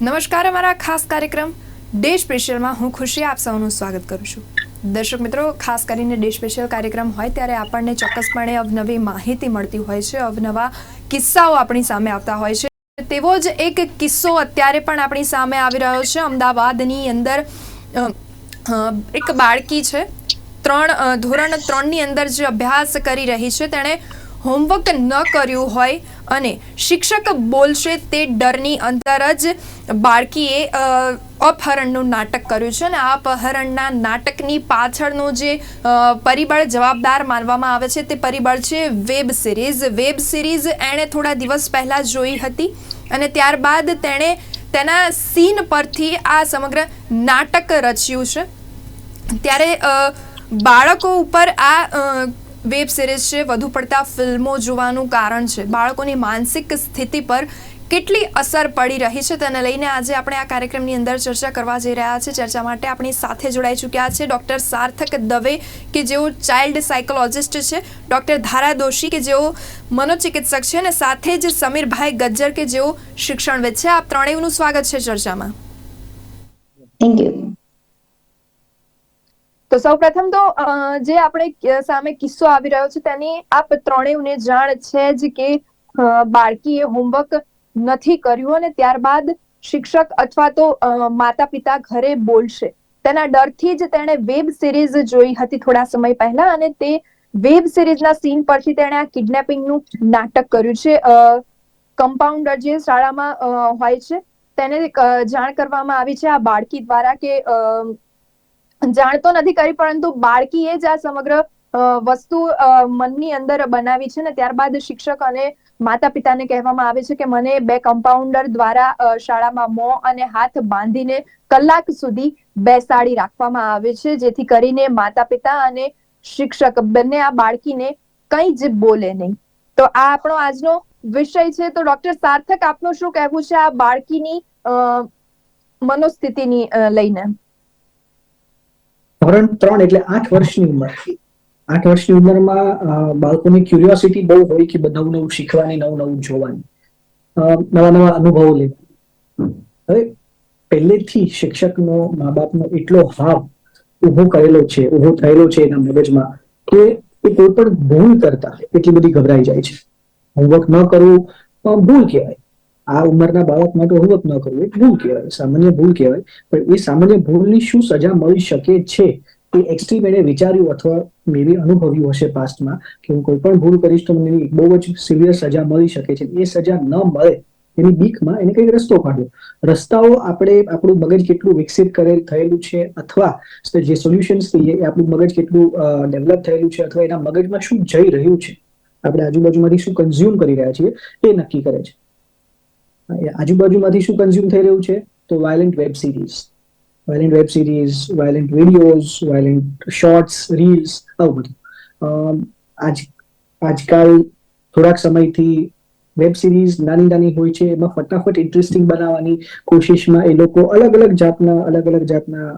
નમસ્કાર, અમારા ખાસ કાર્યક્રમ ડે સ્પેશિયલમાં હું ખુશી આપ સૌનું સ્વાગત કરું છું. દર્શક મિત્રો, ખાસ કરીને ડે સ્પેશિયલ કાર્યક્રમ હોય ત્યારે આપણને ચોક્કસપણે અવનવી માહિતી મળતી હોય છે, અવનવા કિસ્સાઓ આપણી સામે આવતા હોય છે. તેવો જ એક કિસ્સો અત્યારે પણ આપણી સામે આવી રહ્યો છે. અમદાવાદની અંદર એક બાળકી છે. ત્રણ ધોરણ ત્રણની અંદર જે અભ્યાસ કરી રહી છે, તેણે હોમવર્ક ન કર્યું હોય અને શિક્ષક બોલશે તે ડરની અંદર જ બાળકીએ અપહરણનું નાટક કર્યું છે અને આ અપહરણના નાટકની પાછળનું જે પરિબળ જવાબદાર માનવામાં આવે છે તે પરિબળ છે વેબ સિરીઝ. વેબ સિરીઝ એણે થોડા દિવસ પહેલાં જોઈ હતી અને ત્યારબાદ તેણે તેના સીન પરથી આ સમગ્ર નાટક રચ્યું છે. ત્યારે બાળકો ઉપર આ વેબ સિરીઝ છે, વધુ પડતા ફિલ્મો જોવાનું કારણ છે. બાળકોની માનસિક સ્થિતિ પર કેટલી અસર પડી રહી છે તેને લઈને આજે આપણે આ કાર્યક્રમની અંદર ચર્ચા કરવા જઈ રહ્યા છે ચર્ચા માટે આપણી સાથે જોડાઈ ચૂક્યા છે ડૉક્ટર સાર્થક દવે, કે જેઓ ચાઇલ્ડ સાયકોલોજિસ્ટ છે. ડૉક્ટર ધારા દોશી, કે જેઓ મનોચિકિત્સક છે. અને સાથે જ સમીરભાઈ ગજ્જર, કે જેઓ શિક્ષણવિદ છે. આપ ત્રણેયનું સ્વાગત છે ચર્ચામાં. થેન્ક યુ તો સૌપ્રથમ તો અ, જે આપણે સામે કિસ્સો આવી રહ્યો છે તેની આપ ત્રણેયને જાણ છે જ કે બાળકીએ હોમવર્ક નથી કર્યું અને ત્યારબાદ શિક્ષક અથવા તો માતા પિતા ઘરે બોલશે. તેના ડરથી જ તેણે વેબ સિરીઝ જોઈ હતી થોડા સમય પહેલા અને તે વેબ સિરીઝના સીન પરથી તેણે આ કિડનેપિંગનું નાટક કર્યું છે. કમ્પાઉન્ડર જે શાળામાં હોય છે તેને જાણ કરવામાં આવી છે આ બાળકી દ્વારા કે અ, જાણ તો નથી કરી પરંતુ બાળકીએ જ આ સમગ્ર વસ્તુ મનની અંદર બનાવી છે ને ત્યારબાદ શિક્ષક અને માતા પિતાને કહેવામાં આવે છે કે મને બે કમ્પાઉન્ડર દ્વારા શાળામાં મોં અને હાથ બાંધીને કલાક સુધી બેસાડી રાખવામાં આવે છે જેથી કરીને માતા પિતા અને શિક્ષક બંને આ બાળકીને કંઈ જ બોલે નહીં. તો આ આપણો આજનો વિષય છે. તો ડોક્ટર સાર્થક આપનું શું કહેવું છે આ બાળકીની અ, મનોસ્થિતિની લઈને? ધોરણ ત્રણ એટલે આઠ વર્ષની ઉંમરથી આઠ વર્ષની ઉંમરમાં બાળકોની ક્યુરિયોસિટી બહુ હોય કે નવું નવું શીખવાની, નવું નવું જોવાની. નવા નવા અનુભવો લેવા. હવે પહેલેથી શિક્ષકનો મા બાપનો એટલો હાવ ઊભો કરેલો છે ઊભો થયેલો છે એના મગજમાં કે એ કોઈ પણ ભૂલ કરતા એટલી બધી ગભરાઈ જાય છે. હોમવર્ક ન કરવું ભૂલ કહેવાય. આ ઉંમરના બાળક માટે હોમવર્ક ન કરવું એ ભૂલ કહેવાય, સામાન્ય ભૂલ કહેવાય, પણ એ સામાન્ય ભૂલની શું સજા મળી શકે છે એ એક્સ્ટ્રીમ એને વિચાર્યું અથવા મેબી અનુભવ્યું હશે પાસ્ટમાં કે હું કોઈ પણ ભૂલ કરીશ તો મને બહુ જ સિવિયર સજા મળી શકે છે. એ સજા ન મળે, એની બીકમાં એને કંઈક રસ્તો કાઢ્યો રસ્તાઓ આપણે આપણું મગજ કેટલું વિકસિત કરેલ થયેલું છે અથવા જે સોલ્યુશન્સ કહીએ એ આપણું મગજ કેટલું ડેવલપ થયેલું છે અથવા એના મગજમાં શું જઈ રહ્યું છે. આપણે આજુબાજુમાંથી શું કન્ઝ્યુમ કરી રહ્યા છીએ એ નક્કી કરે છે. આજુબાજુમાંથી શું કન્ઝ્યુમ થઈ રહ્યું છે? તો violent web series violent web series violent videos violent shorts reels આવું બધું. આજ, આજકાલ થોડાક સમયથી વેબ સિરીઝ નાની નાની હોય છે, એમાં ફટાફટ ઇન્ટરેસ્ટિંગ બનાવવાની કોશિશમાં એ લોકો અલગ અલગ જાતના, અલગ અલગ જાતના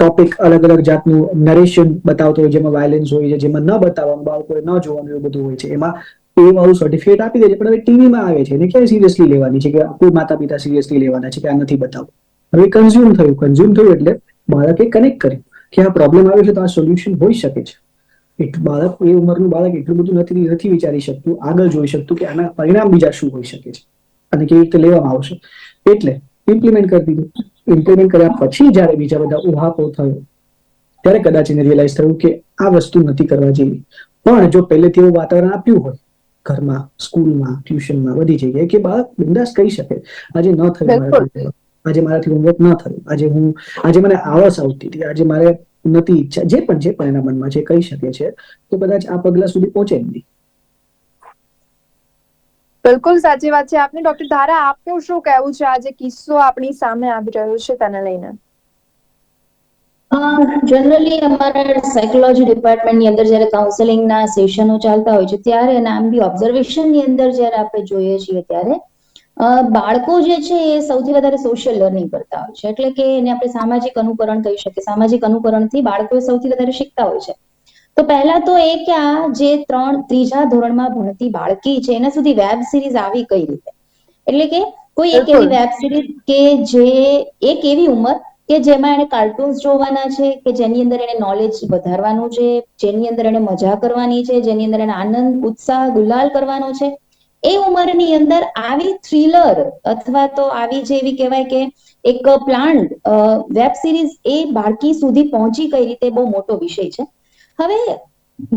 ટોપિક અલગ અલગ જાતનું નરેશન બતાવતો હોય, જેમાં વાયલન્સ હોય છે, જેમાં ન બતાવવાનું બાળકોએ ન જોવાનું એવું બધું હોય છે. એમાં એ મારું સર્ટિફિકેટ આપી દે છે પણ હવે ટીવીમાં આવે છે. એને ક્યારે સિરિયસલી લેવાની છે કે કોઈ માતા પિતા સિરિયસલી લેવાના છે કે આ નથી બતાવવું? હવે કન્ઝ્યુમ થયું. કન્ઝ્યુમ થયું એટલે બાળકે કનેક્ટ કર્યું કે આ પ્રોબ્લેમ આવ્યો છે તો આ સોલ્યુશન હોઈ શકે છે. એટલું બાળક, એ ઉંમરનું બાળક એટલું બધું નથી નથી વિચારી શકતું, આગળ જોઈ શકતું કે આના પરિણામ બીજા શું હોઈ શકે છે અને કેવી રીતે લેવામાં આવશે. એટલે ઇમ્પ્લિમેન્ટ કરી દીધું. ઇમ્પ્લિમેન્ટ કર્યા પછી જ્યારે બીજા બધા ઉહાપો થયો, ત્યારે કદાચ એને રિયલાઇઝ થયું કે આ વસ્તુ નથી કરવા જેવી. પણ જો પહેલેથી એવું વાતાવરણ આપ્યું હોય ઘરમાં સ્કૂલમાં ટ્યુશનમાં બધી જગ્યાએ કે બાળક બિંદાસ કહી શકે. આજે ન થયું આજે મારાથી હોમવર્ક ન થયું. આજે હું આજે મને આળસ આવતી હતી. આજે મારે નથી ઈચ્છા. જે પણ જે પણ એના મનમાં છે કહી શકે છે તો કદાચ આ પગલા સુધી પહોંચે જ નહીં. બિલકુલ સાચી વાત છે આપને. ડોક્ટર ધારા આપનું શું કહેવું છે? આજે કિસ્સો આપણી સામે આવી રહ્યો છે તેને લઈને. જનરલી અમારા સાયકોલોજી ડિપાર્ટમેન્ટની અંદર જ્યારે કાઉન્સેલિંગના સેશનો ચાલતા હોય છે ત્યારે અને આમ બી ઓબ્ઝર્વેશનની અંદર જ્યારે આપણે જોઈએ છીએ ત્યારે બાળકો જે છે એ સૌથી વધારે સોશિયલ લર્નિંગ કરતા હોય છે. એટલે કે એને આપણે સામાજિક અનુકરણ કહી શકીએ. સામાજિક અનુકરણથી બાળકો સૌથી વધારે શીખતા હોય છે. તો પહેલા તો એ કે આ જે ત્રણ ત્રીજા ધોરણમાં ભણતી બાળકી છે એના સુધી વેબ સિરીઝ આવી કઈ રીતે? એટલે કે કોઈ એક એવી વેબ સિરીઝ કે જે એક એવી ઉંમર કે જેમાં એને કાર્ટૂન્સ જોવાના છે, કે જેની અંદર એને નોલેજ વધારવાનું છે, જેની અંદર એને મજા કરવાની છે, જેની અંદર એને આનંદ, ઉત્સાહ, ગુલાલ કરવાનો છે. એ ઉંમરની અંદર આવી થ્રિલર અથવા તો આવી જે એવી કહેવાય કે એક પ્લાન્ટ વેબ સિરીઝ એ બાળકી સુધી પહોંચી કઈ રીતે બહુ મોટો વિષય છે. હવે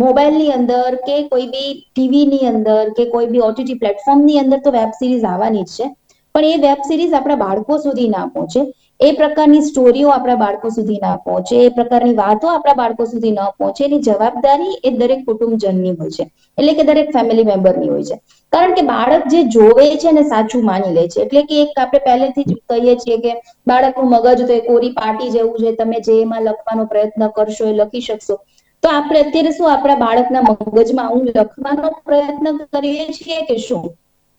મોબાઈલની અંદર કે કોઈ બી ટીવીની અંદર કે કોઈ બી ઓટીટી પ્લેટફોર્મની અંદર તો વેબ સિરીઝ આવવાની જ છે. પણ એ વેબ સિરીઝ આપણા બાળકો સુધી ના પહોંચે. એ પ્રકારની સ્ટોરીઓ આપણા બાળકો સુધી ના પહોંચે, એ પ્રકારની વાતો આપણા બાળકો સુધી ન પહોંચે, એની જવાબદારી એ દરેક કુટુંબજનની હોય છે, એટલે કે દરેક ફેમિલી મેમ્બરની હોય છે. કારણ કે બાળક જે જોવે છે ને સાચું માની લે છે, એટલે કે એક આપણે પહેલેથી જ કહીએ છીએ કે બાળકનું મગજ તો એ કોરી પાટી જેવું છે, તમે જે એમાં લખવાનો પ્રયત્ન કરશો એ લખી શકશો. તો આપણે અત્યારે શું આપણા બાળકના મગજમાં હું લખવાનો પ્રયત્ન કરીએ છીએ કે શું?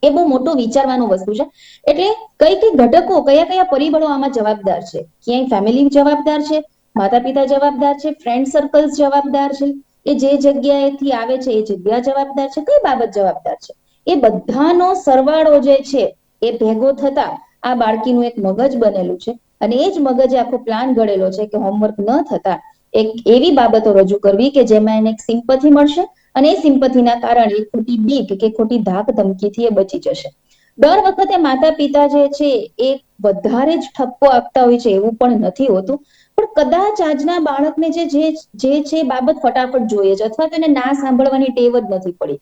એ બહુ મોટો વિચારવાનું વસ્તુ છે. એટલે કઈ કઈ ઘટકો, કયા કયા પરિબળો આમાં જવાબદાર છે? ક્યાંય ફેમિલી જવાબદાર છે? માતા પિતા જવાબદાર છે? ફ્રેન્ડ સર્કલ્સ જવાબદાર છે? એ જે જગ્યાએથી આવે છે, એ જગ્યા જવાબદાર છે? કઈ બાબત જવાબદાર છે? એ બધાનો સરવાળો જે છે, એ ભેગો થતા આ બાળકીનું એક મગજ બનેલું છે. અને એ જ મગજે આખો પ્લાન ઘડેલો છે કે હોમવર્ક ન થતા એક એવી બાબતો રજૂ કરવી કે જેમાં એને એક સિમ્પથી મળશે અને એ સિમ્પથીના કારણે ખોટી બીક કે ખોટી ધાક ધમકીથી એ બચી જશે. દર વખતે માતા પિતા જે છે એ વધારે જ ઠપકો આપતા હોય છે એવું પણ નથી હોતું. પણ કદાચ આજના બાળકને જે જે છે બાબત ફટાફટ જોઈએ છે અથવા તો એને ના સાંભળવાની ટેવ જ નથી પડી.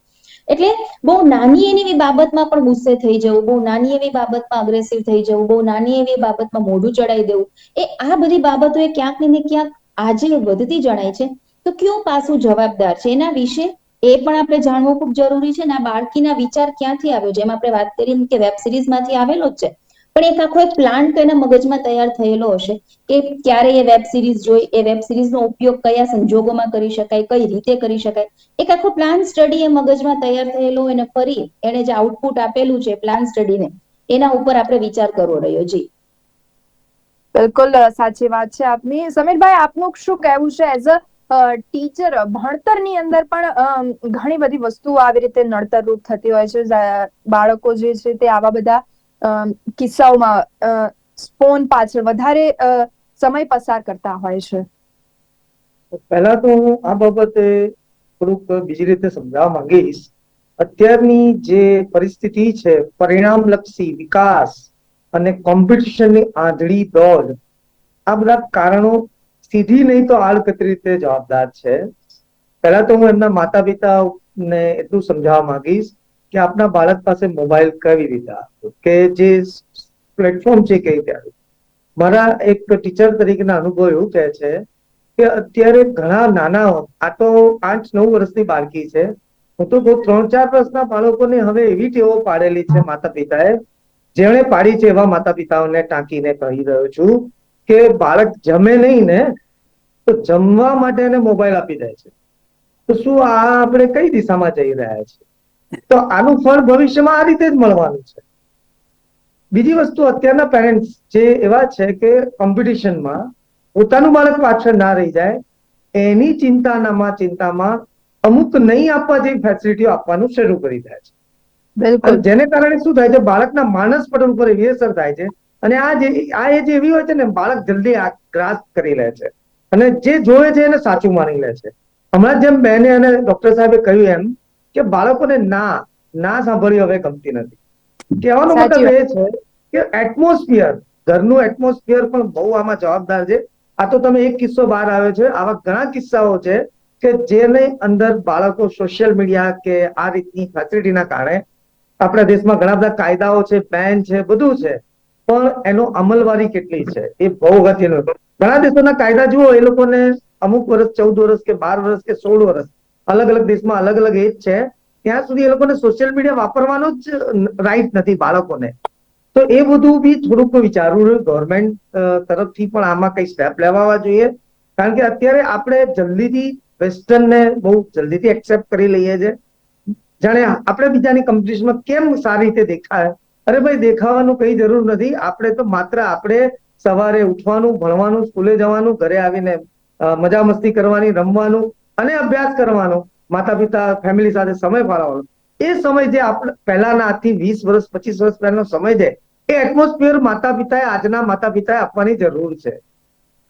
એટલે બહુ નાની એવી બાબતમાં પણ ગુસ્સે થઈ જવું, બહુ નાની એવી બાબતમાં અગ્રેસિવ થઈ જવું, બહુ નાની એવી બાબતમાં મોઢું ચડાઈ દેવું, એ આ બધી બાબતો એ ક્યાંક ને ક્યાંક આજે વધતી જણાય છે. તો કયું પાસું જવાબદાર છે? એના વિશે એ પણ આપણે જાણવું ખૂબ જરૂરી છે ને આ બાળકીના વિચાર ક્યાંથી આવ્યો? જેમ આપણે વાત કરી કે વેબ સિરીઝમાંથી આવેલો જ છે. પણ એક આખો એક પ્લાન તો એના મગજમાં તૈયાર થયેલો હશે કે ક્યારે એ વેબ સિરીઝ જોઈ, એ વેબ સિરીઝનો ઉપયોગ કયા સંજોગોમાં કરી શકાય, કઈ રીતે કરી શકાય? એક આખો પ્લાન સ્ટડી એ મગજમાં તૈયાર થયેલો અને ફરી એને જે આઉટપુટ આપેલું છે પ્લાન સ્ટડીને એના ઉપર આપણે વિચાર કરવો રહ્યો. જી. બિલકુલ સાચી વાત છે આપની. સમીરભાઈ, આપનું શું કહેવું છે એઝ અ ટીચર ભણતરની અંદર પણ ઘણી બધી વસ્તુઓ આવી રીતે નડતરરૂપ થતી હોય છે. બાળકો જે છે તે આવા બધા કિસ્સાઓમાં ફોન પાછળ વધારે સમય પસાર કરતા હોય છે. પહેલા તો હું આ બાબતે થોડુંક બીજી રીતે સમજાવવા માંગીશ. અત્યારની જે પરિસ્થિતિ છે, પરિણામલક્ષી વિકાસ અને કોમ્પિટિશનની આંધળી દોડ, આ બધા કારણો સીધી નહીં તો આડકતરી રીતે જવાબદાર છે. પહેલા તો હું એમના માતા પિતાને એટલું સમજાવવા માંગીશ કે આપના બાળક પાસે મોબાઈલ કેવી રીતે આપ્યો કે જે પ્લેટફોર્મ છે કઈ રીતે મારા એક ટીચર તરીકેના અનુભવ એવું કહે છે કે અત્યારે ઘણા નાના આ તો પાંચ નવ વર્ષની બાળકી છે. હું તો બહુ ત્રણ ચાર વર્ષના બાળકોને હવે એવી ટેવો પાડેલી છે માતા પિતાએ જેણે પાડી છે એવા માતા પિતાઓને ટાંકીને કહી રહ્યો છું કે બાળક જમે નહીં ને તો જમવા માટે એને મોબાઈલ આપી દે છે. તો શું આ આપણે કઈ દિશામાં જઈ રહ્યા છે તો આનું ફળ ભવિષ્યમાં આ રીતે જ મળવાનું છે. બીજી વસ્તુ અત્યારના પેરેન્ટ્સ જે એવા છે કે કોમ્પિટિશનમાં પોતાનું બાળક પાછળ ના રહી જાય એની ચિંતાનામાં ચિંતામાં અમુક નહીં આપવા જેવી ફેસિલિટીઓ આપવાનું શરૂ કરી દે છે. બિલકુલ. જેને કારણે શું થાય છે? બાળકના માનસ પટલ ઉપર એવી અસર થાય છે અને આ જે આ એજ એવી હોય છે ને બાળક જલ્દી આ ગ્રાસ કરી લે છે. અને જે જોવે છે એને સાચું માની લે છે. હમણાં જેમ બહેને અને ડોક્ટર સાહેબે કહ્યું એમ કે બાળકોને ના ના સાંભળવી હવે ગમતી નથી. કહેવાનો મતલબ એ છે કે એટમોસ્ફિયર ઘરનું એટમોસ્ફિયર પણ બહુ આમાં જવાબદાર છે. આ તો તમે એક કિસ્સો બહાર આવ્યો છે. આવા ઘણા કિસ્સાઓ છે કે જેને અંદર બાળકો સોશિયલ મીડિયા કે આ રીતની ફેસિલિટીના કારણે આપણા દેશમાં ઘણા બધા કાયદાઓ છે બેન છે બધું છે. પણ એનો અમલવારી કેટલી છે? એ બહુ અગત્યનો ઘણા દેશોના કાયદા જુઓ, એ લોકોને અમુક વર્ષ, ચૌદ વર્ષ કે બાર વર્ષ કે સોળ વર્ષ, અલગ અલગ દેશમાં અલગ અલગ એજ છે, ત્યાં સુધી એ લોકોને સોશિયલ મીડિયા વાપરવાનો જ રાઈટ નથી બાળકોને. તો એ બધું બી થોડુંક વિચારવું ગવર્મેન્ટ તરફથી પણ આમાં કઈ સ્ટેપ લેવા જોઈએ. કારણ કે અત્યારે આપણે જલ્દીથી વેસ્ટર્નને બહુ જલ્દીથી એક્સેપ્ટ કરી લઈએ છીએ. જાણે આપણે બીજાની કમ્પિટિશનમાં કેમ સારી રીતે દેખાય? અરે ભાઈ, દેખાવાનું કઈ જરૂર નથી. આપણે તો માત્ર આપણે સવારે ઉઠવાનું, ભણવાનું, સ્કૂલે જવાનું, ઘરે આવીને મજા મસ્તી કરવાની, રમવાનું અને અભ્યાસ કરવાનો. માતા પિતા ફેમિલી સાથે સમય ફાળવવાનો. એ સમય જે આપણે પહેલાના આજથી વીસ વર્ષ, પચીસ વર્ષ પહેલાનો સમય છે, એ એટમોસ્ફિયર માતા પિતાએ આજના માતા પિતાએ આપવાની જરૂર છે.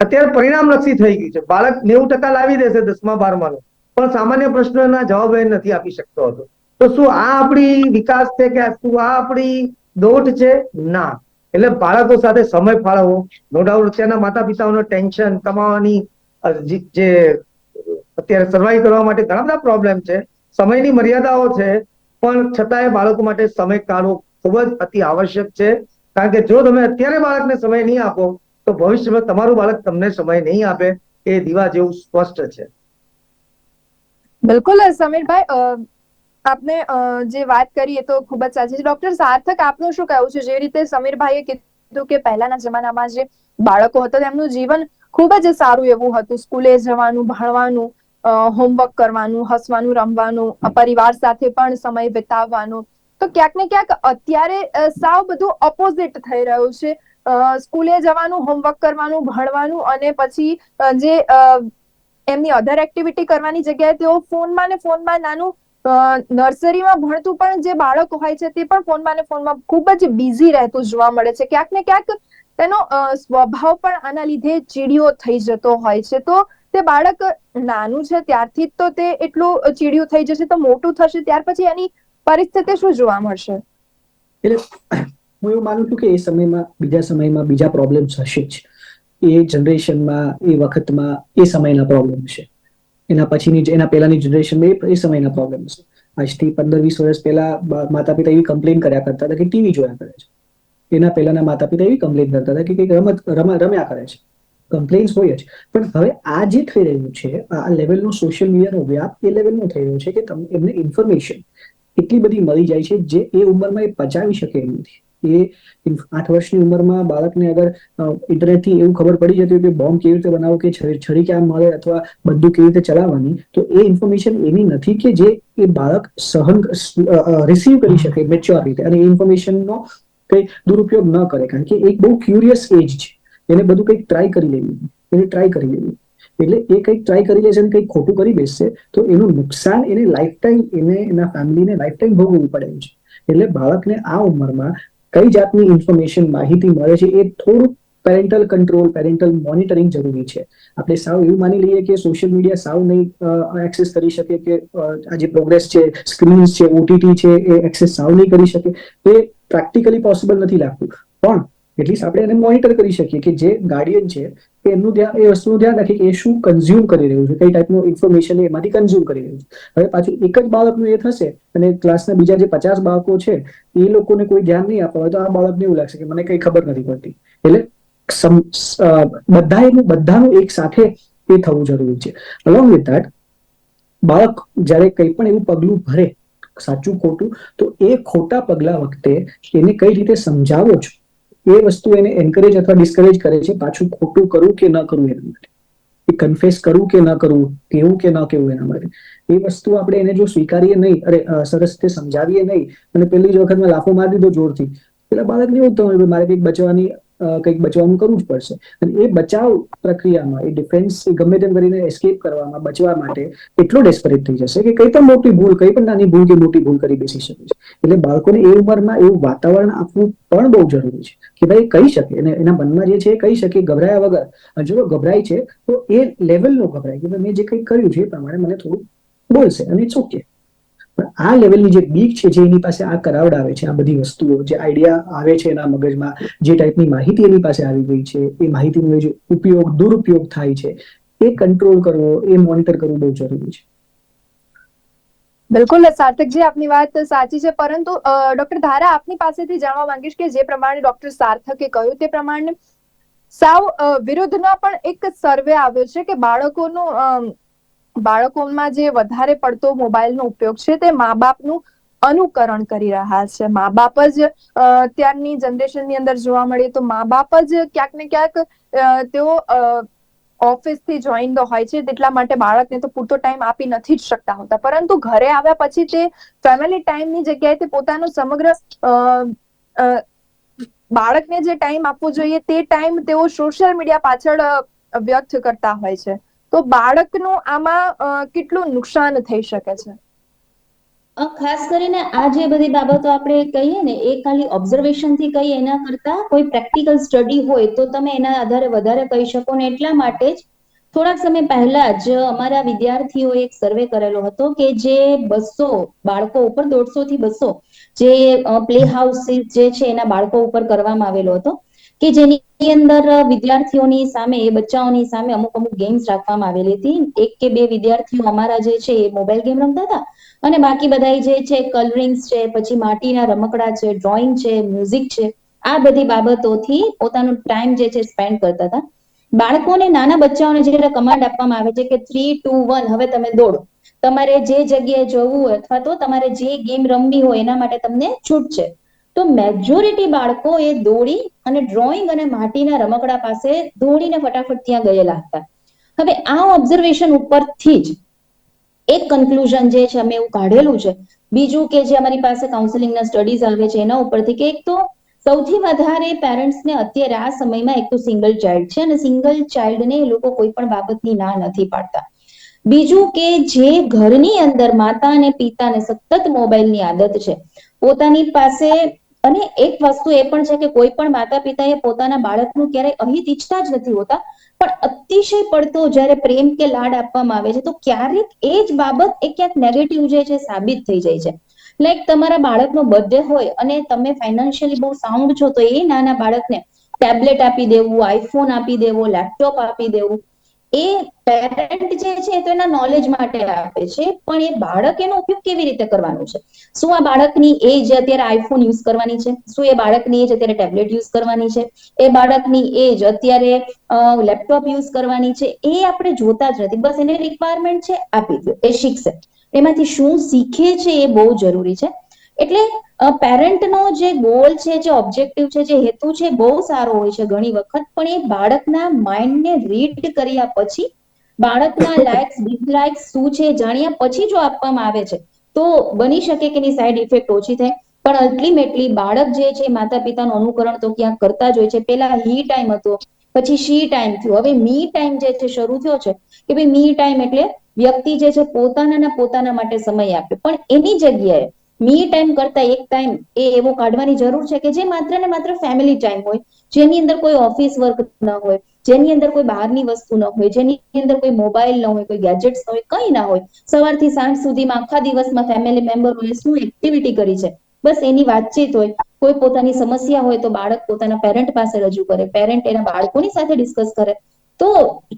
અત્યારે પરિણામલક્ષી થઈ ગયું છે. બાળક નેવું ટકા લાવી દેશે દસમા, બારમાનું. પણ સામાન્ય પ્રશ્નના જવાબ એ નથી આપી શકતો હતો. તો શું આ આપણી વિકાસ છે કે શું આ આપણી દોટ છે ના. એટલે બાળકો સાથે સમય ફાળવવો. નો ડાઉટ, અત્યારના માતા પિતાઓનો ટેન્શન, કમાવાની જે- અત્યારે સર્વાઈવ કરવા માટે ઘણા બધા પ્રોબ્લેમ છે. સમયની મર્યાદાઓ છે, પણ છતાંય બાળકો માટે સમય કાઢવો ખૂબ જ અતિ આવશ્યક છે. કારણ કે જો તમે અત્યારે બાળકને સમય નહીં આપો, તો ભવિષ્યમાં તમારું બાળક તમને સમય નહીં આપે. એ દીવા જેવું સ્પષ્ટ છે. બિલકુલ સમીરભાઈ આપને જે વાત કરી એ તો ખૂબ જ સાચી છે. ડોક્ટર સાર્થક, આપનું શું કહેવું છે? જે રીતે સમીરભાઈએ કીધું કે પહેલાના જમાનામાં જે બાળકો હતા, તેમનું જીવન ખૂબ જ સારું એવું હતું. સ્કૂલે જવાનું, ભણવાનું હોમવર્ક કરવાનું, હસવાનું, રમવાનું પરિવાર સાથે પણ સમય વિતાવવાનું. તો ક્યાંક ને ક્યાંક અત્યારે સાવ બધું ઓપોઝિટ થઈ રહ્યું છે. સ્કૂલે જવાનું, હોમવર્ક કરવાનું, ભણવાનું અને પછી જે એમની અધર એક્ટિવિટી કરવાની જગ્યાએ તેઓ ફોનમાં ને ફોનમાં નાનું નર્સરીમાં ભણતું પણ જે બાળક હોય છે તે પણ ફોનમાં ને ફોનમાં ખૂબ જ બિઝી રહેતું જોવા મળે છે. ક્યાંક ને ક્યાંક તેનો સ્વભાવ પણ આના લીધે ચીડિયો થઈ જતો હોય છે. તો તે બાળક નાનું છે ત્યારથી જ તો તે એટલું ચીડિયું થઈ જશે તો મોટું થશે ત્યાર પછી એની પરિસ્થિતિ શું જોવા મળશે? એટલે હું એવું માનું છું કે એ સમયમાં, બીજા સમયમાં બીજા પ્રોબ્લેમ્સ હશે જ. એ જનરેશનમાં એ વખતમાં એ સમયના પ્રોબ્લેમ છે. એના પછીની એના પહેલાની જનરેશનમાં એ સમયના પ્રોબ્લેમ છે આજથી પંદર વીસ વર્ષ પહેલા માતા પિતા એવી કમ્પ્લેન કર્યા કરતા હતા કે ટીવી જોયા કરે છે. એના પહેલાના માતા પિતા એવી કમ્પ્લેન કરતા હતા કે કંઈક રમત રમા રમ્યા કરે છે. કમ્પ્લેન્સ હોય જ. પણ હવે આ જે થઈ રહ્યું છે, આ લેવલનો સોશિયલ મીડિયાનો વ્યાપ એ લેવલનો થઈ રહ્યો છે કે તમને એમને ઇન્ફોર્મેશન એટલી બધી મળી જાય છે જે એ ઉંમરમાં એ પચાવી શકે એમ નથી. એ આઠ વર્ષની ઉંમરમાં બાળકને અગર ઇન્ટરનેટથી એવું ખબર પડી જતી હોય કે બોમ્બ કેવી રીતે બનાવવો કે છરી છરી ક્યાં મળે અથવા બધું કેવી રીતે ચલાવવાની તો એ ઇન્ફોર્મેશન એવી નથી કે જે એ બાળક સહન રિસીવ કરી શકે મેચ્યોર રીતે. અને એ ઇન્ફોર્મેશનનો કંઈ દુરુપયોગ ન કરે. કારણ કે એક બહુ ક્યુરિયસ એજ છે. એને બધું કંઈક ટ્રાય કરી લેવું. એને ટ્રાય કરી લેવું. એટલે એ કંઈક ટ્રાય કરી લેશે અને કંઈક ખોટું કરી બેસશે તો એનું નુકસાન એને લાઈફ ટાઈમ એને એના ફેમિલીને લાઈફ ટાઈમ ભોગવવું પડે છે. એટલે બાળકને આ ઉંમરમાં કઈ જાતની ઇન્ફોર્મેશન માહિતી મળે છે એ થોડુંક પેરેન્ટલ કંટ્રોલ પેરેન્ટલ મોનિટરિંગ જરૂરી છે. આપણે સાવ એવું માની લઈએ કે સોશિયલ મીડિયા સાવ નહીં એક્સેસ કરી શકે કે આ જે પ્રોગ્રેસ છે સ્ક્રીન્સ છે ઓટીટી છે, એ એક્સેસ સાવ નહીં કરી શકે. એ પ્રેક્ટિકલી પોસિબલ નથી લાગતું. પણ એટલીસ્ટ આપણે એને મોનિટર કરી શકીએ કે જે ગાર્ડિયન છે એનું ધ્યાન, એ વસ્તુનું ધ્યાન રાખે કે એ શું કન્ઝ્યુમ કરી રહ્યું છે, કઈ ટાઈપનું ઇન્ફોર્મેશન એમાંથી કન્ઝ્યુમ કરી રહ્યું છે. હવે પાછું એક જ બાળકનું એ થશે અને ક્લાસના બીજા જે પચાસ બાળકો છે, એ લોકોને કોઈ ધ્યાન નહીં આપવા હોય તો આ બાળકને એવું લાગશે કે મને કઈ ખબર નથી પડતી. એટલે બધા એનું, બધાનું એક સાથે એ થવું જરૂરી છે. અલોંગ વિથ દેટ બાળક જ્યારે કંઈ પણ એવું પગલું ભરે, સાચું ખોટું, તો એ ખોટા પગલા વખતે એને કઈ રીતે સમજાવો છો એ વસ્તુ એને એન્કરેજ અથવા ડિસ્કરેજ કરે છે, પાછું ખોટું કરવું કે ન કરવું એના માટે. એ કન્ફેસ કરવું કે ન કરવું કેવું કે ન કેવું એના માટે. એ વસ્તુ આપણે એને જો સ્વીકારીએ નહીં, અરે સરસ રીતે સમજાવીએ નહીં, અને પહેલી જ વખતમાં લાફો મારી દીધો જોરથી, પેલા બાળકને એવું થયું મારે કંઈક બચવાની કંઈક બચવાનું કરવું જ પડશે. અને એ બચાવ પ્રક્રિયામાં, એ ડિફેન્સ ગમે તેમ કરીને એસ્કેપ કરવામાં, બચવા માટે એટલો ડેસ્પરેટ થઈ જશે કે કંઈ પણ મોટી ભૂલ, કંઈ પણ નાની ભૂલ કે મોટી ભૂલ કરી બેસી શકે છે. એટલે બાળકોને એ ઉંમરમાં એવું વાતાવરણ આપવું પણ બહુ જરૂરી છે કે ભાઈ કહી શકે અને એના મનમાં જે છે એ કહી શકે, ગભરાયા વગર. જો ગભરાય છે, તો એ લેવલનો ગભરાય કે મેં જે કંઈ કર્યું છે એ પ્રમાણે મને થોડું બોલશે અને ઇટ્સ ઓકે આ લેવલની જે બીક છે જે એની પાસે આ કરાવડાવે છે, આ બધી વસ્તુઓ, જે આઈડિયા આવે છે એના મગજમાં, જે ટાઈપની માહિતી એની પાસે આવી ગઈ છે, એ માહિતીનો જે ઉપયોગ, દુરુપયોગ થાય છે, એ કંટ્રોલ કરવો, એ મોનિટર કરવું બહુ જરૂરી છે. બિલકુલ, સાર્થકજી, આપની વાત સાચી છે, પરંતુ ડોક્ટર ધારા આપની પાસેથી જાણવા માંગીશ કે જે પ્રમાણે ડોક્ટર સાર્થકે કહ્યું તે પ્રમાણે સાવ વિરુદ્ધનો પણ એક સર્વે આવ્યો છે કે બાળકોનું બાળકોમાં જે વધારે પડતો મોબાઈલનો ઉપયોગ છે તે મા બાપનું અનુકરણ કરી રહ્યા છે. મા બાપ જ ત્યારની જનરેશનની અંદર જોવા મળે તો મા બાપ જ ક્યાંક ને ક્યાંક તેઓ ઓફિસથી જોઈન હોય છે તેટલા માટે બાળકને તો પૂરતો ટાઈમ આપી નથી જ શકતા હોતા. પરંતુ ઘરે આવ્યા પછી તે ફેમિલી ટાઈમની જગ્યાએ તે પોતાનો સમગ્ર બાળકને જે ટાઈમ આપવો જોઈએ તે ટાઈમ તેઓ સોશિયલ મીડિયા પાછળ વ્યક્ત કરતા હોય છે. તો બાળકનું આમાં કેટલું નુકસાન થઈ શકે છે? ખાસ કરીને આ જે બધી બાબતો આપણે કહીએ ને, એ ખાલી ઓબ્ઝર્વેશનથી કહીએ, એના કરતા કોઈ પ્રેક્ટિકલ સ્ટડી હોય તો તમે એના આધારે વધારે કહી શકો ને એટલા માટે જ થોડાક સમય પહેલા જ અમારા વિદ્યાર્થીઓએ એક સર્વે કરેલો હતો કે જે બસો બાળકો ઉપર દોઢસો થી બસો જે પ્લે હાઉસ જે છે એના બાળકો ઉપર કરવામાં આવેલો હતો. કે જેની અંદર વિદ્યાર્થીઓની સામે બચ્ચાઓની સામે અમુક અમુક ગેમ્સ રાખવામાં આવેલી હતી. એક કે બે વિદ્યાર્થીઓ અમારા જે છે, એ મોબાઈલ ગેમ રમતા હતા. અને બાકી બધા જે છે કલરિંગ્સ છે, પછી માટીના રમકડા છે ડ્રોઈંગ છે મ્યુઝિક છે, આ બધી બાબતોથી પોતાનો ટાઈમ જે છે સ્પેન્ડ કરતા હતા. બાળકોને, નાના બચ્ચાઓને જે કમાન્ડ આપવામાં આવે છે કે થ્રી ટુ વન હવે તમે દોડો. તમારે જે જગ્યાએ જવું હોય અથવા તો તમારે જે ગેમ રમવી હોય એના માટે તમને છૂટ છે. તો મેજોરિટી બાળકો એ દોડી અને ડ્રોઈંગ અને માટીના રમકડા પાસે દોડીને ફટાફટ ત્યાં ગયેલા હતા. હવે આ ઓબ્ઝર્વેશન ઉપરથી જ એક કન્ક્લુઝન જે છે અમે એવું કાઢેલું છે. બીજું કે જે અમારી પાસે કાઉન્સેલિંગના સ્ટડીઝ આવે છે એના ઉપરથી કે એક તો સૌથી વધારે પેરેન્ટ્સને અત્યારે આ સમયમાં એક તો સિંગલ ચાઇલ્ડ છે અને સિંગલ ચાઇલ્ડને એ લોકો કોઈ પણ બાબતની ના નથી પાડતા. બીજું કે જે ઘરની અંદર માતા અને પિતાને સતત મોબાઈલની આદત છે, પોતાની પાસે અને એક વસ્તુ એ પણ છે કે કોઈ પણ માતા પિતાએ પોતાના બાળકનું ક્યારેય અહિત ઈચ્છતા જ નથી હોતા. પણ અતિશય પડતો જ્યારે પ્રેમ કે લાડ આપવામાં આવે છે, તો ક્યારેક એ જ બાબત એ ક્યાંક નેગેટિવ જે છે સાબિત થઈ જાય છે. લાઈક તમારા બાળકનો બર્થડે હોય અને તમે ફાઇનાન્શિયલી બહુ સાઉન્ડ છો, તો એ નાના બાળકને ટેબ્લેટ આપી દેવું આઈફોન આપી દેવો લેપટોપ આપી દેવું એ પેરેન્ટ જે છે તો એના નોલેજ માટે આપે છે, પણ એ બાળક એનો ઉપયોગ કેવી રીતે કરવાનો છે? શું આ બાળકની એજ અત્યારે આઈફોન યુઝ કરવાની છે? શું એ બાળકની એજ અત્યારે ટેબ્લેટ યુઝ કરવાની છે? એ બાળકની એજ અત્યારે લેપટોપ યુઝ કરવાની છે? એ આપણે જોતા જ નથી. બસ એને રિક્વાયરમેન્ટ છે, આપી દો એ શીખશે. એમાંથી શું શીખે છે એ બહુ જરૂરી છે. એટલે પેરેન્ટનો જે ગોલ છે જે ઓબ્જેક્ટિવ છે જે હેતુ છે બહુ સારો હોય છે ઘણી વખત. પણ એ બાળકના માઇન્ડને રીડ કર્યા પછી બાળકના લાઇક્સ ડિસલાઇક્સ શું છે જાણ્યા પછી જો આપવામાં આવે છે તો બની શકે કે એની સાઈડ ઇફેક્ટ ઓછી થાય. પણ અલ્ટિમેટલી બાળક જે છે માતા પિતાનું અનુકરણ તો ક્યાંક કરતા જ હોય છે. પેલા હી ટાઈમ હતો પછી શી ટાઈમ થયો. હવે મી ટાઈમ જે છે શરૂ થયો છે કે ભાઈ મી ટાઈમ એટલે વ્યક્તિ જે છે પોતાના પોતાના માટે સમય આપે. પણ એની જગ્યાએ મી ટાઈમ કરતા એક ટાઈમ એ એવો કાઢવાની જરૂર છે કે જે માત્ર ને માત્ર ફેમિલી ટાઈમ હોય. જેની અંદર કોઈ ઓફિસ વર્ક ન હોય, જેની અંદર કોઈ બહારની વસ્તુ ન હોય, જેની અંદર કોઈ મોબાઈલ ન હોય, કોઈ ગેજેટ્સ ન હોય, કંઈ ના હોય. સવારથી સાંજ સુધીમાં આખા દિવસમાં ફેમિલી મેમ્બરોએ શું એક્ટિવિટી કરી છે? બસ એની વાતચીત હોય. કોઈ પોતાની સમસ્યા હોય તો બાળક પોતાના પેરેન્ટ પાસે રજૂ કરે. પેરેન્ટ એના બાળકોની સાથે ડિસ્કસ કરે. તો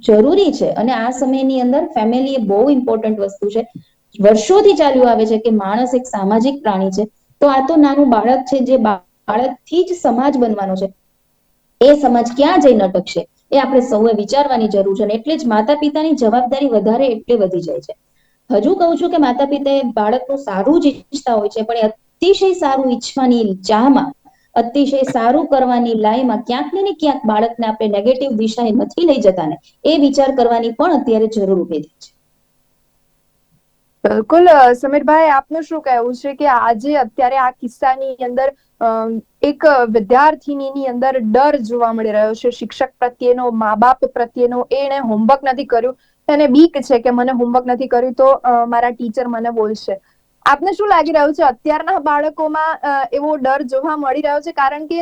જરૂરી છે અને આ સમયની અંદર ફેમિલી એ બહુ ઇમ્પોર્ટન્ટ વસ્તુ છે. વર્ષોથી ચાલ્યું આવે છે કે માણસ એક સામાજિક પ્રાણી છે. તો આ તો નાનું બાળક છે જે બાળકથી જ સમાજ બનવાનો છે. એ સમાજ ક્યાં જઈ અટકશે એ આપણે સૌએ વિચારવાની જરૂર છે અને એટલે જ માતા પિતાની જવાબદારી વધારે એટલે વધી જાય છે. હજુ કહું છું કે માતા પિતા એ બાળકનું સારું જ ઈચ્છતા હોય છે, પણ એ અતિશય સારું ઈચ્છવાની ચાહમાં, અતિશય સારું કરવાની લાઈમાં ક્યાંક ને ક્યાંક બાળકને આપણે નેગેટિવ દિશાએ નથી લઈ જતા ને, એ વિચાર કરવાની પણ અત્યારે જરૂર ઊભી થઈ છે. બિલકુલ સમીરભાઈ, આપનું શું કહેવું છે કે આજે અત્યારે આ કિસ્સાની અંદર એક વિદ્યાર્થીનીની અંદર ડર જોવા મળી રહ્યો છે. શિક્ષક પ્રત્યેનો મા બાપ પ્રત્યેનો એણે હોમવર્ક નથી કર્યું. એને બીક છે કે મને હોમવર્ક નથી કર્યું, તો મારા ટીચર મને બોલશે. આપને શું લાગી રહ્યું છે? અત્યારના બાળકોમાં એવો ડર જોવા મળી રહ્યો છે? કારણ કે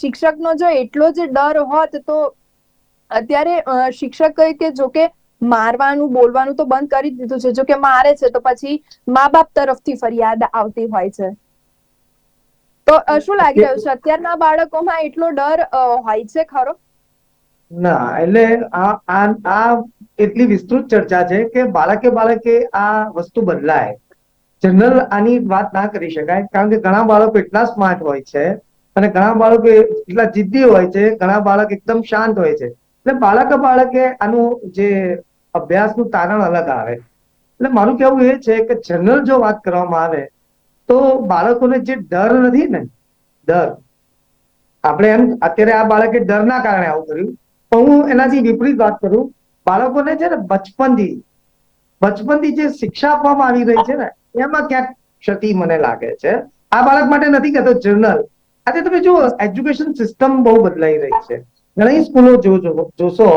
શિક્ષકનો જો એટલો જ ડર હોત તો અત્યારે શિક્ષક કે જો કે મારવાનું બોલવાનું તો બંધ કરી દીધું છે. જો કે મારે છે તો પછી મા બાપ તરફથી ફરિયાદ આવતી હોય છે. તો શું લાગી રહ્યું છે? અત્યારના બાળકોમાં એટલો ડર હોય છે ખરો? ના એટલે આ આ એટલી વિસ્તૃત ચર્ચા છે કે બાળકે બાળકે આ વસ્તુ બદલાય. જનરલ આની વાત ના કરી શકાય કારણ કે ઘણા બાળકો એટલા સ્માર્ટ હોય છે અને ઘણા બાળકો એટલા જિદ્દી હોય છે ઘણા બાળક એકદમ શાંત હોય છે. એટલે બાળક બાળકે આનું જે અભ્યાસનું તારણ અલગ આવે. એટલે મારું કહેવું એ છે કે જનરલ જો વાત કરવામાં આવે, તો બાળકોને જે ડર નથી ને, ડર. આપણે એમ, અત્યારે આ બાળકે ડરના કારણે આવું કર્યું. પણ હું એનાથી વિપરીત વાત કરું, બાળકોને છે ને બચપનથી બચપનથી જે શિક્ષા આપવામાં આવી રહી છે ને, એમાં ક્યાંક ક્ષતિ મને લાગે છે. આ બાળક માટે નથી કહેતો જનરલ આજે તમે જુઓ એજ્યુકેશન સિસ્ટમ બહુ બદલાઈ રહી છે. ઘણી સ્કૂલો જોશો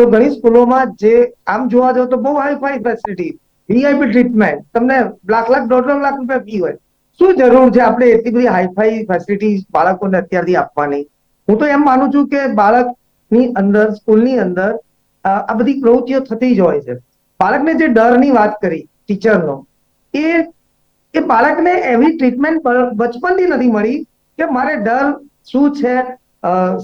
તો ઘણી સ્કૂલોમાં જે આમ જોવા જાવ તો બહુ hi fi facility VIP treatment તમને લાખ લાખ, દોઢ લાખ રૂપિયા ફી હોય. શું જરૂર છે આપણે એટલી બધી હાઈફાઈ ફેસિલિટી બાળકોને અત્યારથી આપવાની? હું તો એમ માનું છું કે બાળકની અંદર, સ્કૂલની અંદર આ બધી પ્રવૃત્તિઓ થતી જ હોય છે. બાળકને જે ડરની વાત કરી, ટીચરનો, એ એ બાળકને એવી ટ્રીટમેન્ટ બચપનથી નથી મળી કે મારે ડર શું છે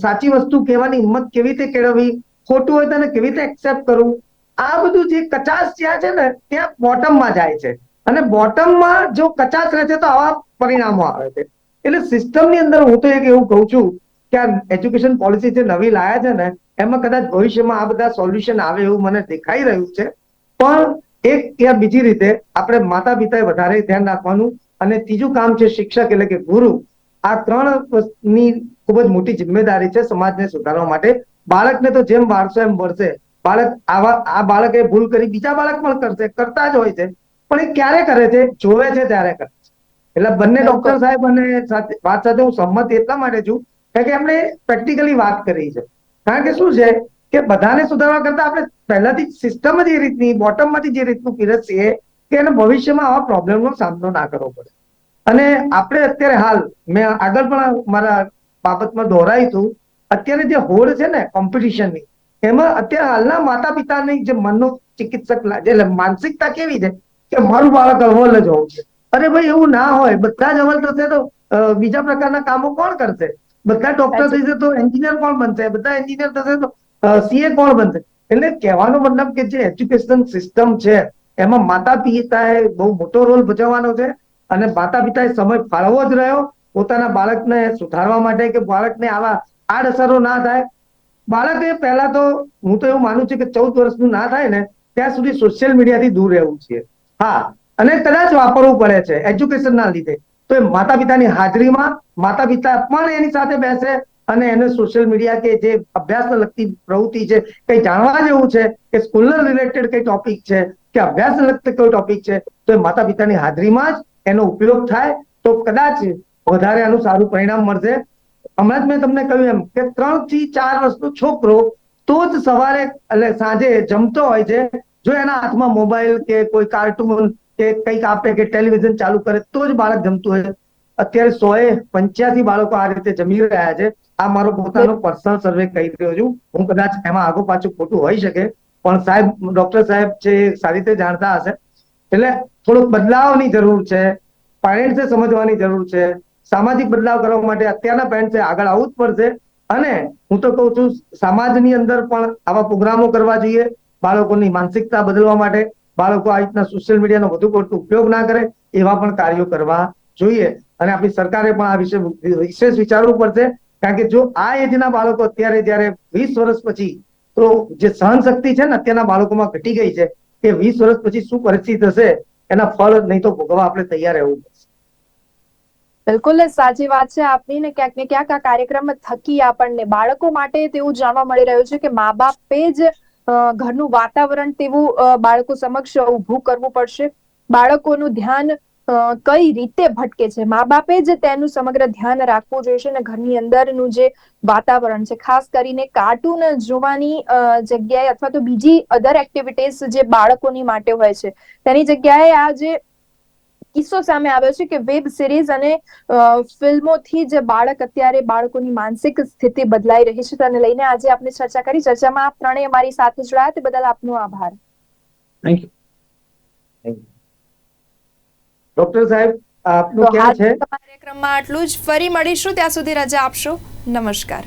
સાચી વસ્તુ કહેવાની હિંમત કેવી રીતે કેળવવી? ખોટું હોય તેને કેવી રીતે એક્સેપ્ટ કરવું આ બધું જે કચાશ જ્યાં છે ને, ત્યાં બોટમમાં જાય છે. અને બોટમમાં જો કચાશ રહે છે તો આવા પરિણામો આવે છે. એટલે સિસ્ટમની અંદર હું તો એક એવું કહું છું કે આ એજ્યુકેશન પોલિસી જે નવી લાયા છે ને, એમાં કદાચ ભવિષ્યમાં આ બધા સોલ્યુશન આવે એવું મને દેખાઈ રહ્યું છે. પણ એક યા બીજી રીતે આપણે માતા પિતાએ વધારે ધ્યાન રાખવાનું અને ત્રીજું કામ છે શિક્ષક એટલે કે ગુરુ. આ ત્રણની ખૂબ જ મોટી જિમ્મેદારી છે સમાજને સુધારવા માટે. બાળકને તો જેમ વારસો એમ વળશે. બાળક આવા આ બાળકે ભૂલ કરી બીજા બાળક પણ કરશે કરતા જ હોય છે. પણ એ ક્યારે કરે છે? જોવે છે ત્યારે કરે છે. એટલે બંને ડોક્ટર સાહેબ અને સાથે વાત સાથે હું સંમત એટલા માટે છું કારણ કે એમણે પ્રેક્ટિકલી વાત કરી છે. કારણ કે શું છે કે બધાને સુધારવા કરતા આપણે પહેલાથી સિસ્ટમ જ એ રીતની બોટમમાંથી જે રીતનું પીરસીએ કે એને ભવિષ્યમાં આવા પ્રોબ્લેમનો સામનો ના કરવો પડે. અને આપણે અત્યારે હાલ મેં આગળ પણ મારા બાબતમાં દોહરાયું હતું અત્યારે જે હોડ છે ને કોમ્પિટિશનની એમાં અત્યારે હાલના માતા પિતાની જે મનનો ચિકિત્સક એટલે માનસિકતા કેવી છે કે મારું બાળક અવલ જ હોવું છે. અરે ભાઈ એવું ના હોય. બધા જ અવલ થશે તો બીજા પ્રકારના કામો કોણ કરશે? બધા ડોક્ટર થશે તો એન્જિનિયર કોણ બનશે? બધા એન્જિનિયર થશે તો સીએ કોણ બનશે? એટલે કહેવાનો મતલબ કે જે એજ્યુકેશન સિસ્ટમ છે એમાં માતા પિતાએ બહુ મોટો રોલ ભજવવાનો છે અને માતા પિતાએ સમય ફાળવવો જ રહ્યો. પોતાના બાળકને સુધારવા માટે કે બાળકને આવા આડઅસરો ના થાય. બાળકે પહેલા તો હું તો એવું માનું છું કે ચૌદ વર્ષનું ના થાય ને, ત્યાં સુધી સોશિયલ મીડિયાથી દૂર રહેવું છે. હા, અને કદાચ વાપરવું પડે છે એજ્યુકેશનના લીધે. તો એ માતા પિતાની હાજરીમાં માતા પિતા પણ એની સાથે બેસે અને એને સોશિયલ મીડિયા કે જે અભ્યાસને લગતી પ્રવૃત્તિ છે, કઈ જાણવા જેવું છે કે સ્કૂલના રિલેટેડ કઈ ટોપિક છે, કે અભ્યાસને લગતો કોઈ ટોપિક છે, તો એ માતા પિતાની હાજરીમાં જ એનો ઉપયોગ થાય. તો કદાચ વધારે આનું સારું પરિણામ મળશે. હમણાં જ મેં તમને કહ્યું એમ કે ત્રણથી ચાર વર્ષનો છોકરો તો જ સવારે એટલે સાંજે જમતો હોય છે. જો એના હાથમાં મોબાઈલ કે કોઈ કાર્ટૂન કે કંઈક આપે કે ટેલિવિઝન ચાલુ કરે તો જ બાળક જમતું હોય. અત્યારે સો એ પંચ્યાસી બાળકો આ રીતે જમી રહ્યા છે. આ મારો પોતાનો પર્સનલ સર્વે કહી રહ્યો છું. હું કદાચ એમાં આગો પાછું ખોટું હોઈ શકે. પણ સાહેબ ડોક્ટર સાહેબ છે એ સારી રીતે જાણતા હશે. એટલે થોડોક બદલાવની જરૂર છે. પેરેન્ટ્સે સમજવાની જરૂર છે. સામાજિક બદલાવ કરવા માટે અત્યારના પેરેન્ટ્સે આગળ આવવું જ પડશે. અને હું તો કહું છું, સમાજની અંદર પણ આવા પ્રોગ્રામો કરવા જોઈએ, બાળકોની માનસિકતા બદલવા માટે. બાળકો આ રીતના સોશિયલ મીડિયાનો વધુ પડતો ઉપયોગ ના કરે, એવા પણ કાર્યો કરવા જોઈએ. અને આપણી સરકારે પણ આ વિશે વિશેષ વિચારવું પડશે. કારણ કે જો આ એજના બાળકો અત્યારે જ્યારે વીસ વર્ષ પછી, તો જે સહન શક્તિ છે ને અત્યારના બાળકોમાં ઘટી ગઈ છે, કે વીસ વર્ષ પછી શું પરિસ્થિતિ થશે, એના ફળ નહીં તો ભોગવવા આપણે તૈયાર રહેવું પડશે. બિલકુલ સાચી વાત છે. આપની ને ક્યાંક ને ક્યાંક આ કાર્યક્રમ થકી આપણને બાળકો માટે તેવું જાણવા મળી રહ્યું છે કે મા બાપે જ ઘરનું વાતાવરણ તેવું બાળકો સમક્ષ ઊભું કરવું પડશે. બાળકોનું ધ્યાન કઈ રીતે ભટકે છે? મા બાપે જ તેનું સમગ્ર ધ્યાન રાખવું જોઈએ અને ઘરની અંદરનું જે વાતાવરણ છે. ખાસ કરીને કાર્ટૂન જોવાની જગ્યાએ અથવા તો બીજી અધર એક્ટિવિટીઝ જે બાળકોની માટે હોય છે. તેની જગ્યાએ આ જે કિસ્સો સામે આવ્યો છે કે વેબ સિરીઝ અને ફિલ્મોથી જે બાળક અત્યારે બાળકોની માનસિક સ્થિતિ બદલાઈ રહી છે તેને લઈને આજે આપણે ચર્ચા કરી. ચર્ચામાં આપ ત્રણેય અમારી સાથે જોડાયા તે બદલ આપનો આભાર. થેન્ક યુ ડોક્ટર સાહેબ આપનું ક્યાં છે? કાર્યક્રમમાં આટલું જ. ફરી મળીશું. ત્યાં સુધી રજા આપશો. નમસ્કાર.